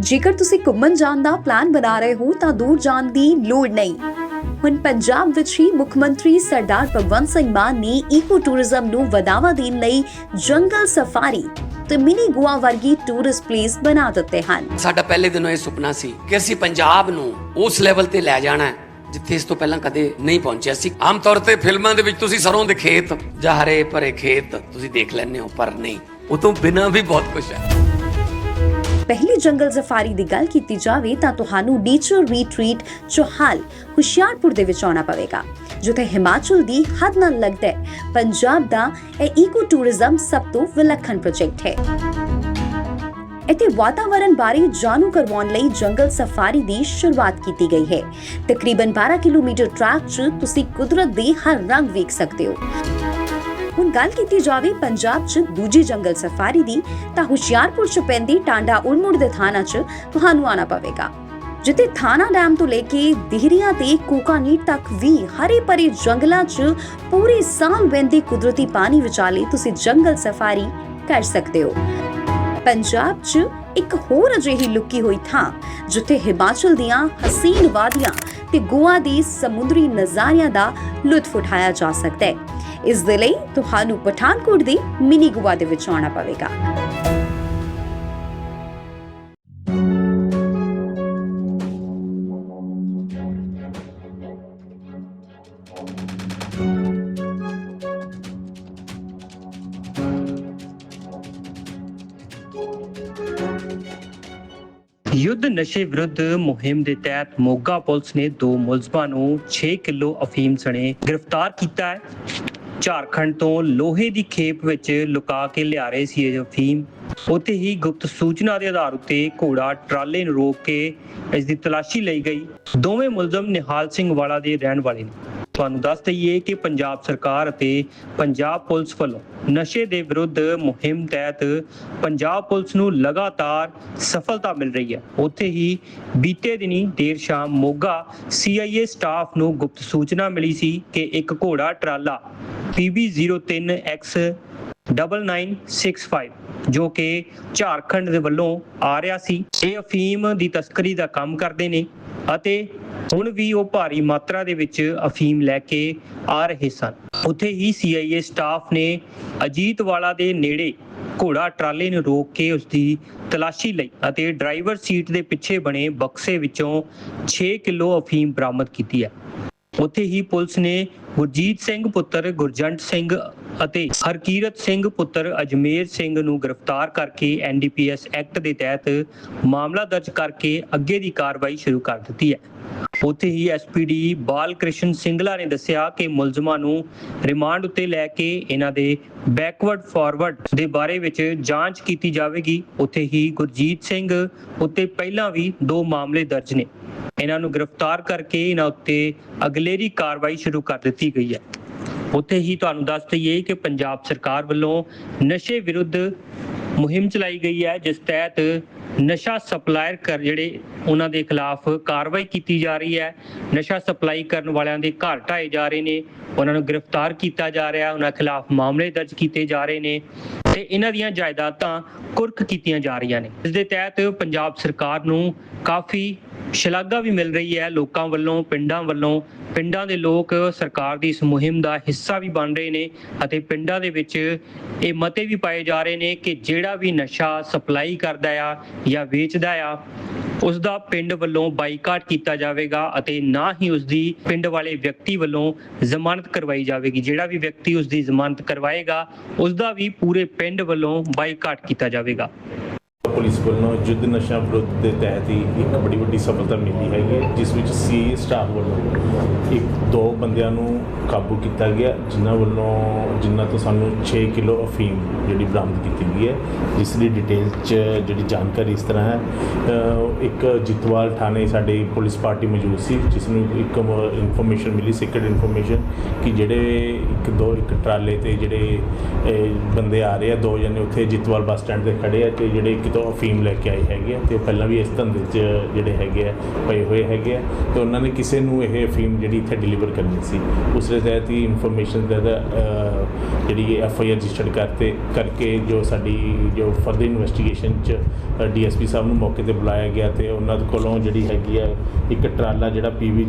ਜੇਕਰ ਤੁਸੀਂ ਘੁੰਮਣ ਜਾਣ ਦਾ ਪਲਾਨ ਬਣਾ ਰਹੇ ਹੋ ਤਾਂ ਦੂਰ ਜਾਣ ਦੀ ਲੋੜ ਨਹੀਂ। ਹੁਣ ਪੰਜਾਬ ਵਿੱਚ ਹੀ ਮੁੱਖ ਮੰਤਰੀ ਸਰਦਾਰ ਭਗਵੰਤ ਸਿੰਘ ਮਾਨ ਨੇ ਈਕੋ ਟੂਰਿਜ਼ਮ ਨੂੰ ਵਧਾਵਾ ਦੇਣ ਲਈ ਜੰਗਲ ਸਫਾਰੀ ਤੇ ਮਿਨੀ ਗੋਆ ਵਰਗੀ ਟੂਰਿਸਟ ਪਲੇਸ ਬਣਾ ਦਿੱਤੇ ਹਨ। ਸਾਡਾ ਪਹਿਲੇ ਦਿਨੋਂ ਇਹ ਸੁਪਨਾ ਸੀ ਕਿ ਅਸੀਂ ਪੰਜਾਬ ਨੂੰ ਉਸ ਲੈਵਲ ਤੇ ਲੈ ਜਾਣਾ ਹੈ, ਜਿੱਥੇ ਇਸ ਤੋਂ ਪਹਿਲਾਂ ਕਦੇ ਨਹੀਂ ਪਹੁੰਚਿਆ ਸੀ। ਆਮ ਤੌਰ ਤੇ ਫਿਲਮਾਂ ਦੇ ਵਿੱਚ ਤੁਸੀਂ ਸਰੋਂ ਦੇ ਖੇਤ ਜਾਂ ਹਰੇ ਭਰੇ ਖੇਤ ਤੁਸੀਂ ਦੇਖ ਲੈਂਦੇ ਹੋ, ਪਰ ਨਹੀਂ ਉਹ ਤੋਂ ਬਿਨਾਂ ਵੀ ਬਹੁਤ ਕੁਝ ਹੈ। ਪਹਿਲੀ ਜੰਗਲ ਸਫਾਰੀ ਦੀ ਗੱਲ ਕੀਤੀ ਜਾਵੇ ਤਾਂ ਤੁਹਾਨੂੰ ਨੇਚਰ ਰੀਟਰੀਟ ਚੋਹਾਲ, ਹੁਸ਼ਿਆਰਪੁਰ ਦੇ ਵਿੱਚ ਆਉਣਾ ਪਵੇਗਾ, ਜਿੱਥੇ ਹਿਮਾਚਲ ਦੀ ਹੱਦ ਨਾਲ ਲੱਗਦਾ ਹੈ। ਪੰਜਾਬ ਦਾ ਇਹ ਈਕੋ ਟੂਰਿਜ਼ਮ ਸਭ ਤੋਂ ਵਿਲੱਖਣ ਪ੍ਰੋਜੈਕਟ ਹੈ। ਇੱਥੇ ਵਾਤਾਵਰਣ ਬਾਰੇ ਜਾਣੂ ਕਰਵਾਉਣ ਲਈ ਜੰਗਲ ਸਫਾਰੀ ਦੀ ਸ਼ੁਰੂਆਤ ਕੀਤੀ ਗਈ ਹੈ। ਤਕਰੀਬਨ 12 ਕਿਲੋਮੀਟਰ ਟਰੈਕ 'ਚ ਤੁਸੀਂ ਕੁਦਰਤ ਦੇ ਹਰ ਰੰਗ ਵੇਖ ਸਕਦੇ ਹੋ। ਹੁਣ ਗੱਲ ਕੀਤੀ ਜਾਵੇ ਪੰਜਾਬ 'ਚ ਦੂਜੀ ਜੰਗਲ ਸਫਾਰੀ ਦੀ, ਤਾਂ ਹੁਸ਼ਿਆਰਪੁਰ 'ਚ ਪੈਂਦੀ ਟਾਂਡਾ ਉਲਮੁੜ ਦੇ ਥਾਣਾ 'ਚ ਤੁਹਾਨੂੰ ਆਣਾ ਪਵੇਗਾ। ਜਿੱਥੇ ਥਾਣਾ ਡੈਮ ਤੋਂ ਲੈ ਕੇ ਦਿਹਰੀਆਂ ਤੇ ਕੋਕਾਨੀਟ ਤੱਕ ਵੀ ਹਰੇ ਭਰੇ ਜੰਗਲਾਂ 'ਚ ਪੂਰੇ ਸਾਲ ਵਹਿੰਦੇ ਕੁਦਰਤੀ ਪਾਣੀ ਵਿਚਾਲੇ ਤੁਸੀਂ ਜੰਗਲ ਸਫਾਰੀ ਕਰ ਸਕਦੇ ਹੋ। ਪੰਜਾਬ 'ਚ ਇੱਕ ਹੋਰ ਅਜਿਹੀ ਲੁਕੀ ਹੋਈ ਥਾਂ, ਜਿੱਥੇ ਹਿਮਾਚਲ ਦੀਆਂ ਹਸੀਨ ਵਾਦੀਆਂ ਤੇ ਗੋਆ ਦੇ ਸਮੁੰਦਰੀ ਨਜ਼ਾਰਿਆਂ ਦਾ ਲੁਤਫ ਉਠਾਇਆ ਜਾ ਸਕਦਾ ਹੈ। ਇਸ ਦੇ ਲਈ ਤੁਹਾਨੂੰ ਪਠਾਨਕੋਟ ਦੀ ਮਿਨੀ ਗੁਆ ਦੇ ਵਿੱਚ ਆਉਣਾ ਪਵੇਗਾ। ਯੁੱਧ ਨਸ਼ੇ ਵਿਰੁੱਧ ਮੁਹਿੰਮ ਦੇ ਤਹਿਤ ਮੋਗਾ ਪੁਲਿਸ ਨੇ ਦੋ ਮੁਲਜ਼ਮਾਂ ਨੂੰ 6 ਕਿਲੋ ਅਫੀਮ ਸਣੇ ਗ੍ਰਿਫਤਾਰ ਕੀਤਾ ਹੈ। ਝਾਰਖੰਡ ਤੋਂ ਲੋਹੇ ਦੀ ਖੇਪ ਵਿੱਚ ਲੁਕਾ ਕੇ ਲਿਆ ਰਹੇ ਸੀ ਇਹ ਅਫੀਮ ਉੱਥੇ ਹੀ ਗੁਪਤ ਸੂਚਨਾ ਦੇ ਆਧਾਰ ਉੱਤੇ ਘੋੜਾ ਟਰਾਲੇ ਨੂੰ ਰੋਕ ਕੇ ਇਸ ਦੀ ਤਲਾਸ਼ੀ ਲਈ ਗਈ। ਦੋਵੇਂ ਮੁਲਜ਼ਮ ਨਿਹਾਲ ਸਿੰਘ ਵਾਲਾ ਦੇ ਰਹਿਣ ਵਾਲੇ ਨੇ। ਤੁਹਾਨੂੰ ਦੱਸ ਦਈਏ ਕਿ ਪੰਜਾਬ ਸਰਕਾਰ ਅਤੇ ਪੰਜਾਬ ਪੁਲਿਸ ਵੱਲੋਂ ਨਸ਼ੇ ਦੇ ਵਿਰੁੱਧ ਮੁਹਿੰਮ ਤਹਿਤ ਪੰਜਾਬ ਪੁਲਿਸ ਨੂੰ ਲਗਾਤਾਰ ਸਫਲਤਾ ਮਿਲ ਰਹੀ ਹੈ। ਉੱਥੇ ਹੀ ਬੀਤੇ ਦਿਨੀ ਦੇਰ ਸ਼ਾਮ ਮੋਗਾ ਸੀਆਈਏ ਸਟਾਫ ਨੂੰ ਗੁਪਤ ਸੂਚਨਾ ਮਿਲੀ ਸੀ ਕਿ ਇੱਕ ਘੋੜਾ ਟਰਾਲਾ PB03X 9965 ਜੋ ਕਿ ਝਾਰਖੰਡ ਦੇ ਵੱਲੋਂ ਆ ਰਿਹਾ ਸੀ। ਇਹ ਅਫੀਮ ਦੀ ਤਸਕਰੀ ਦਾ ਕੰਮ ਕਰਦੇ ਨੇ ਅਤੇ ਹੁਣ ਵੀ ਉਹ ਭਾਰੀ ਮਾਤਰਾ ਦੇ ਵਿੱਚ ਅਫੀਮ ਲੈ ਕੇ ਆ ਰਹੇ ਸਨ। ਉੱਥੇ ਹੀ ਸੀਆਈਏ ਸਟਾਫ ਨੇ ਅਜੀਤ ਵਾਲਾ ਦੇ ਨੇੜੇ ਘੋੜਾ ਟਰਾਲੇ ਨੂੰ ਰੋਕ ਕੇ ਉਸ ਦੀ ਤਲਾਸ਼ੀ ਲਈ ਅਤੇ ਡਰਾਈਵਰ ਸੀਟ ਦੇ ਪਿੱਛੇ ਬਣੇ ਬਕਸੇ ਵਿੱਚੋਂ 6 ਕਿਲੋ ਅਫੀਮ ਬਰਾਮਦ ਕੀਤੀ ਹੈ। ਉੱਥੇ ਹੀ ਪੁਲਿਸ ਨੇ ਗੁਰਜੀਤ ਸਿੰਘ ਪੁੱਤਰ, ਗੁਰਜੰਟ ਸਿੰਘ ਅਤੇ ਹਰਕੀਰਤ ਸਿੰਘ ਪੁੱਤਰ ਅਜਮੇਰ ਸਿੰਘ ਨੂੰ ਗ੍ਰਿਫਤਾਰ ਕਰਕੇ ਐਨਡੀਪੀਐਸ ਐਕਟ ਦੇ ਤਹਿਤ ਮਾਮਲਾ ਦਰਜ ਕਰਕੇ ਅੱਗੇ ਦੀ ਕਾਰਵਾਈ ਸ਼ੁਰੂ ਕਰ ਦਿੱਤੀ ਹੈ। ਉੱਥੇ ਹੀ ਐਸਪੀਡੀ ਬਾਲ ਕ੍ਰਿਸ਼ਨ ਸਿੰਗਲਾ ਨੇ ਦੱਸਿਆ ਕਿ ਮੁਲਜ਼ਮਾਂ ਨੂੰ ਰਿਮਾਂਡ ਉੱਤੇ ਲੈ ਕੇ ਇਹਨਾਂ ਦੇ ਬੈਕਵਰਡ ਫਾਰਵਰਡ ਦੇ ਬਾਰੇ ਵਿੱਚ ਜਾਂਚ ਕੀਤੀ ਜਾਵੇਗੀ। ਉੱਥੇ ਹੀ ਗੁਰਜੀਤ ਸਿੰਘ ਉੱਤੇ ਪਹਿਲਾਂ ਵੀ ਦੋ ਮਾਮਲੇ ਦਰਜ ਨੇ। ਇਹਨਾਂ ਨੂੰ ਗ੍ਰਿਫਤਾਰ ਕਰਕੇ ਇਹਨਾਂ ਉੱਤੇ ਅਗਲੇਰੀ ਕਾਰਵਾਈ ਸ਼ੁਰੂ ਕਰ ਦਿੱਤੀ ਗਈ ਹੈ। ਉੱਥੇ ਹੀ ਤੁਹਾਨੂੰ ਦੱਸ ਦਈਏ ਕਿ ਪੰਜਾਬ ਸਰਕਾਰ ਵੱਲੋਂ ਨਸ਼ੇ ਵਿਰੁੱਧ ਮੁਹਿੰਮ ਚਲਾਈ ਗਈ ਹੈ, ਜਿਸ ਤਹਿਤ ਨਸ਼ਾ ਸਪਲਾਇਰ ਕਰ ਜਿਹੜੇ ਉਹਨਾਂ ਦੇ ਖਿਲਾਫ ਕਾਰਵਾਈ ਕੀਤੀ ਜਾ ਰਹੀ ਹੈ। ਨਸ਼ਾ ਸਪਲਾਈ ਕਰਨ ਵਾਲਿਆਂ ਦੇ ਘਰ ਢਾਏ ਜਾ ਰਹੇ ਨੇ, ਉਹਨਾਂ ਨੂੰ ਗ੍ਰਿਫਤਾਰ ਕੀਤਾ ਜਾ ਰਿਹਾ ਉਹਨਾਂ ਖਿਲਾਫ ਮਾਮਲੇ ਦਰਜ ਕੀਤੇ ਜਾ ਰਹੇ ਨੇ। ਤੇ ਇਹਨਾਂ ਦੀਆਂ ਜਾਇਦਾਦਾਂ ਕੁਰਕ ਕੀਤੀਆਂ ਜਾ ਰਹੀਆਂ ਨੇ। ਇਸ ਦੇ ਤਹਿਤ ਪੰਜਾਬ ਸਰਕਾਰ ਨੂੰ ਕਾਫੀ ਸ਼ਲਾਘਾ ਵੀ ਮਿਲ ਰਹੀ ਹੈ ਲੋਕਾਂ ਵੱਲੋਂ, ਪਿੰਡਾਂ ਵੱਲੋਂ। ਪਿੰਡਾਂ ਦੇ ਲੋਕ ਸਰਕਾਰ ਦੀ ਇਸ ਮੁਹਿੰਮ ਦਾ ਹਿੱਸਾ ਵੀ ਬਣ ਰਹੇ ਨੇ ਅਤੇ ਪਿੰਡਾਂ ਦੇ ਵਿੱਚ ਇਹ ਮਤੇ ਵੀ ਪਾਏ ਜਾ ਰਹੇ ਨੇ ਕਿ ਜਿਹੜਾ ਵੀ ਨਸ਼ਾ ਸਪਲਾਈ ਕਰਦਾ ਆ ਜਾਂ ਵੇਚਦਾ ਆ ਉਸ ਦਾ ਪਿੰਡ ਵੱਲੋਂ ਬਾਈਕਾਟ ਕੀਤਾ ਜਾਵੇਗਾ ਅਤੇ ਨਾ ਹੀ ਉਸ ਦੀ ਪਿੰਡ ਵਾਲੇ ਵਿਅਕਤੀ ਵੱਲੋਂ ਜ਼ਮਾਨਤ ਕਰਵਾਈ ਜਾਵੇਗੀ। ਜਿਹੜਾ ਵੀ ਵਿਅਕਤੀ ਉਸ ਦੀ ਜ਼ਮਾਨਤ ਕਰਵਾਏਗਾ ਉਸ ਦਾ ਵੀ ਪੂਰੇ ਪਿੰਡ ਵੱਲੋਂ ਬਾਈਕਾਟ ਕੀਤਾ ਜਾਵੇਗਾ। ਪੁਲਿਸ ਵੱਲੋਂ ਯੁੱਧ ਨਸ਼ਾ ਵਿਰੁੱਧ ਦੇ ਤਹਿਤ ਹੀ ਇੱਕ ਬੜੀ ਵੱਡੀ ਸਫਲਤਾ ਮਿਲੀ ਹੈਗੀ ਹੈ, ਜਿਸ ਵਿੱਚ ਸੀ ਸਟਾਫ ਵੱਲੋਂ ਇੱਕ ਦੋ ਬੰਦਿਆਂ ਨੂੰ ਕਾਬੂ ਕੀਤਾ ਗਿਆ, ਜਿਨ੍ਹਾਂ ਵੱਲੋਂ, ਜਿਨ੍ਹਾਂ ਤੋਂ ਸਾਨੂੰ 6 ਕਿਲੋ ਅਫੀਮ ਜਿਹੜੀ ਬਰਾਮਦ ਕੀਤੀ ਗਈ ਹੈ। ਜਿਸ ਦੀ ਡਿਟੇਲ ਚ ਜਿਹੜੀ ਜਾਣਕਾਰੀ ਇਸ ਤਰ੍ਹਾਂ ਹੈ ਇੱਕ ਜਿਤਵਾਲ ਥਾਣੇ ਸਾਡੀ ਪੁਲਿਸ ਪਾਰਟੀ ਮੌਜੂਦ ਸੀ, ਜਿਸ ਨੂੰ ਇੱਕ ਇਨਫੋਰਮੇਸ਼ਨ ਮਿਲੀ ਸੀਕ੍ਰੀਟ ਇਨਫੋਰਮੇਸ਼ਨ ਕਿ ਜਿਹੜੇ ਇੱਕ ਦੋ, ਇੱਕ ਟਰਾਲੇ ਤੇ ਜਿਹੜੇ ਬੰਦੇ ਆ ਰਹੇ ਆ, ਦੋ ਜਣੇ ਉੱਥੇ ਜਿਤਵਾਲ ਬੱਸ ਸਟੈਂਡ ਤੇ ਖੜੇ ਆ ਤੇ ਜਿਹੜੇ ਇੱਕ ਤੋਂ ਅਫੀਮ ਲੈ ਕੇ ਆਏ ਹੈਗੇ ਆ ਤੇ ਪਹਿਲਾਂ ਵੀ ਇਸ ਧੰਦੇ 'ਚ ਜਿਹੜੇ ਹੈਗੇ ਆ, ਪਏ ਹੋਏ ਹੈਗੇ ਆ ਤੇ ਉਹਨਾਂ ਨੇ ਕਿਸੇ ਨੂੰ ਇਹ ਅਫੀਮ ਜਿਹੜੀ ਇੱਥੇ ਡਿਲੀਵਰ ਕਰਨੀ ਸੀ। ਉਸ ਦੇ ਤਹਿਤ ਹੀ ਇਨਫੋਰਮੇਸ਼ਨ ਦਾ ਜਿਹੜੀ ਐਫ ਆਈ ਆਰ ਰਜਿਸਟਰਡ ਕਰਤੇ, ਕਰਕੇ ਜੋ ਸਾਡੀ, ਜੋ ਫਰਦਰ ਇਨਵੈਸਟੀਗੇਸ਼ਨ 'ਚ ਡੀਐਸਪੀ ਸਾਹਿਬ ਨੂੰ ਮੌਕੇ ਤੇ ਬੁਲਾਇਆ ਗਿਆ ਤੇ ਉਹਨਾਂ ਦੇ ਕੋਲੋਂ ਜਿਹੜੀ ਹੈਗੀ ਆ, ਇੱਕ ਟਰਾਲਾ ਜਿਹੜਾ PV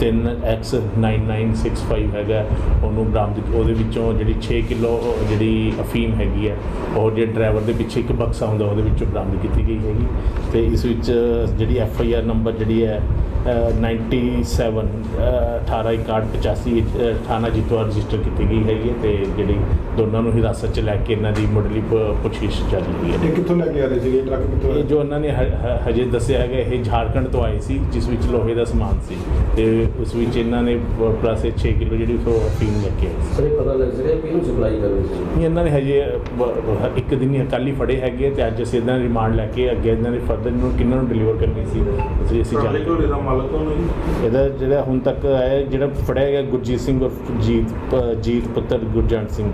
03X9965 ਹੈਗਾ, ਉਹਨੂੰ ਬਰਾਮਦ ਉਹਦੇ ਵਿੱਚੋਂ ਜਿਹੜੀ 6 ਕਿਲੋ ਜਿਹੜੀ ਅਫੀਮ ਹੈਗੀ ਹੈ ਉਹ ਜਿਹੜੇ ਡਰਾਈਵਰ ਦੇ ਪਿੱਛੇ ਇੱਕ ਬਕਸਾ ਹੁੰਦਾ, ਉਹਦੇ ਵਿੱਚੋਂ ਬਰਾਮਦ ਕੀਤੀ ਗਈ ਹੈਗੀ। ਤੇ ਇਸ ਵਿੱਚ ਜਿਹੜੀ ਐਫ ਆਈ ਆਰ ਨੰਬਰ ਜਿਹੜੀ ਹੈ ਅ, 97 1881 ਥਾਣਾ ਜਿੱਤਵਾ ਰਜਿਸਟਰ ਕੀਤੀ ਗਈ ਹੈਗੀ ਤੇ ਜਿਹੜੀ ਦੋਨਾਂ ਨੂੰ ਹਿਰਾਸਤ 'ਚ ਲੈ ਕੇ ਇਹਨਾਂ ਦੀ ਮੁੱਢਲੀ ਪੁੱਛਗਿੱਛ ਚੱਲ ਰਹੀ ਹੈ। ਇਹ ਕਿੱਥੋਂ ਲੈ ਕੇ ਆ ਰਹੇ ਸੀਗੇ? ਇਹ ਟਰੱਕ ਕਿੱਥੋਂ ਇਹ ਜੋ ਉਹਨਾਂ ਨੇ ਹਜੇ ਦੱਸਿਆ ਹੈਗਾ ਇਹ ਝਾਰਖੰਡ ਤੋਂ ਆਏ ਸੀ ਜਿਸ ਵਿੱਚ ਲੋਹੇ ਦਾ ਸਮਾਨ ਸੀ ਤੇ ਉਸ ਵਿੱਚ ਇਹਨਾਂ ਨੇ ਪਲੱਸ 6 ਕਿਲੋ ਜਿਹੜੀ ਉਹ ਅਫੀਮ ਲੈ ਕੇ ਆਏ ਸੀ। ਪਤਾ ਲੱਗ ਸਕਿਆ ਕਿ ਇਹਨੂੰ ਸਪਲਾਈ ਕਰ ਰਹੇ ਸੀ। ਇਹਨਾਂ ਨੇ ਹਜੇ ਇੱਕ ਦਿਨ ਹੀ ਕੱਲ੍ਹ ਹੀ ਫੜੇ ਹੈਗੇ ਤੇ ਅੱਜ ਅਸੀਂ ਇਹਨਾਂ ਦਾ ਰਿਮਾਂਡ ਲੈ ਕੇ ਅੱਗੇ ਇਹਨਾਂ ਨੇ ਫਰਦਰ ਨੂੰ ਕਿੰਨਾਂ ਨੂੰ ਡਿਲੀਵਰ ਕਰਨੀ ਸੀ ਅਸੀਂ ਅਸੀਂ ਜਾਣ ਦਾ ਮਾਲਕ ਕੌਣ ਹੈ ਇਹਦਾ ਜਿਹੜਾ ਹੁਣ ਤੱਕ ਆਇਆ ਜਿਹੜਾ ਫੜਿਆ ਗਿਆ ਗੁਰਜੀਤ ਸਿੰਘ ਉਰਫ ਜੀਤ ਜੀਤ ਪੁੱਤਰ ਗੁਰਜੰਟ ਸਿੰਘ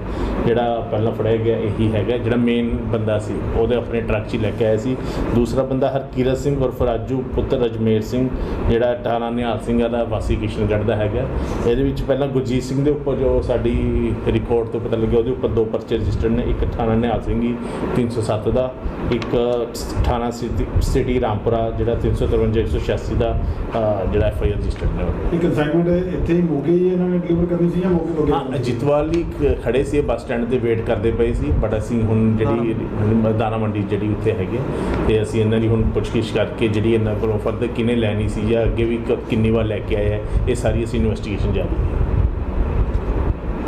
ਜਿਹੜਾ ਪਹਿਲਾਂ ਫੜਿਆ ਗਿਆ ਇਹੀ ਹੈਗਾ। ਜਿਹੜਾ ਮੇਨ ਬੰਦਾ ਸੀ ਉਹਦੇ ਆਪਣੇ ਟਰੱਕ 'ਚ ਲੈ ਕੇ ਆਇਆ ਸੀ। ਦੂਸਰਾ ਬੰਦਾ ਹਰਕੀਰਤ ਸਿੰਘ ਉਰਫ ਰਾਜੂ ਪੁੱਤਰ ਅਜਮੇਰ ਸਿੰਘ ਜਿਹੜਾ ਟਾਣਾ ਨਿਹਾਲ ਸਿੰਘ ਦਾ ਵਾਸੀ ਕਿਸ਼ਨਗੜ੍ਹ ਦਾ ਹੈਗਾ। ਇਹਦੇ ਵਿੱਚ ਪਹਿਲਾਂ ਗੁਰਜੀਤ ਸਿੰਘ ਦੇ ਉੱਪਰ ਜੋ ਸਾਡੀ ਰਿਕਾਰਡ ਤੋਂ ਪਤਾ ਲੱਗਿਆ ਉਹਦੇ ਉੱਪਰ ਦੋ ਪਰਚੇ ਰਜਿਸਟਰਡ ਨੇ ਇੱਕ ਥਾਣਾ ਨਿਹਾਲ ਸਿੰਘ ਹੀ 307 ਦਾ ਇੱਕ ਥਾਣਾ ਸਿਟੀ- ਰਾਮਪੁਰਾ ਜਿਹੜਾ 353 186 ਦਾ ਜਿਹੜਾ ਐਫ ਆਈ ਆਰ ਰਜਿਸਟਰਡ ਨੇ। ਇਹ ਕਨਸਾਈਨਮੈਂਟ ਇੱਥੇ ਹੀ ਮੋਗੇ ਹੀ ਇਹਨਾਂ ਨੇ ਡਿਲੀਵਰ ਕਰਨੀ ਸੀ ਜਾਂ ਮੋਗੇ ਤੋਂ ਹਾਂ ਅੱਗੇ ਜਿਤਵਾਲ ਹੀ ਖੜੇ ਸੀ ਬੱਸ ਸਟੈਂਡ ਤੇ ਵੇਟ ਕਰਦੇ ਪਏ ਸੀ ਬਟ ਅਸੀਂ ਹੁਣ ਜਿਹੜੀ ਦਾਣਾ ਮੰਡੀ ਜਿਹੜੀ ਉੱਥੇ ਹੈਗੇ ਤੇ ਅਸੀਂ ਇਹਨਾਂ ਦੀ ਹੁਣ ਪੁੱਛਗਿੱਛ ਕਰਕੇ ਜਿਹੜੀ ਇਹਨਾਂ ਕੋਲੋਂ ਫਰਦਰ ਕਿਨੇ ਲੈਣੀ ਸੀ ਜਾਂ ਅੱਗੇ ਵੀ ਕਿੰਨੀ ਵਾਰ ਲੈ ਕੇ ਆਏ ਹੈ ਇਹ ਸਾਰੀ ਅਸੀਂ ਇਨਵੈਸਟੀਗੇਸ਼ਨ ਜਾਰੀ ਹੈ